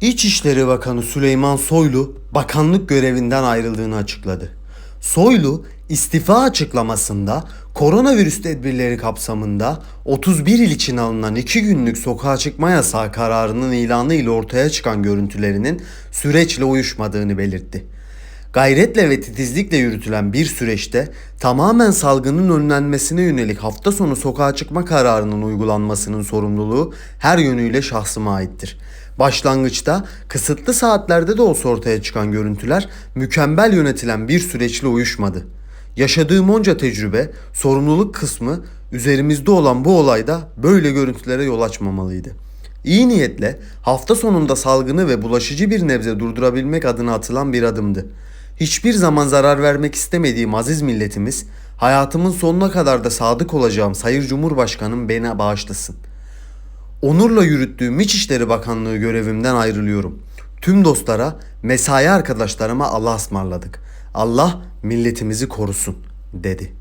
İçişleri Bakanı Süleyman Soylu bakanlık görevinden ayrıldığını açıkladı. Soylu istifa açıklamasında koronavirüs tedbirleri kapsamında 31 il için alınan 2 günlük sokağa çıkma yasağı kararının ilanı ile ortaya çıkan görüntülerinin süreçle uyuşmadığını belirtti. Gayretle ve titizlikle yürütülen bir süreçte tamamen salgının önlenmesine yönelik hafta sonu sokağa çıkma kararının uygulanmasının sorumluluğu her yönüyle şahsıma aittir. Başlangıçta kısıtlı saatlerde de olsa ortaya çıkan görüntüler mükemmel yönetilen bir süreçle uyuşmadı. Yaşadığım onca tecrübe, sorumluluk kısmı üzerimizde olan bu olayda böyle görüntülere yol açmamalıydı. İyi niyetle hafta sonunda salgını ve bulaşıcı bir nebze durdurabilmek adına atılan bir adımdı. Hiçbir zaman zarar vermek istemediğim aziz milletimiz, hayatımın sonuna kadar da sadık olacağım Sayın Cumhurbaşkanım beni bağışlasın. Onurla yürüttüğüm İçişleri Bakanlığı görevimden ayrılıyorum. Tüm dostlara, mesai arkadaşlarıma Allah'a ısmarladık. Allah milletimizi korusun, dedi.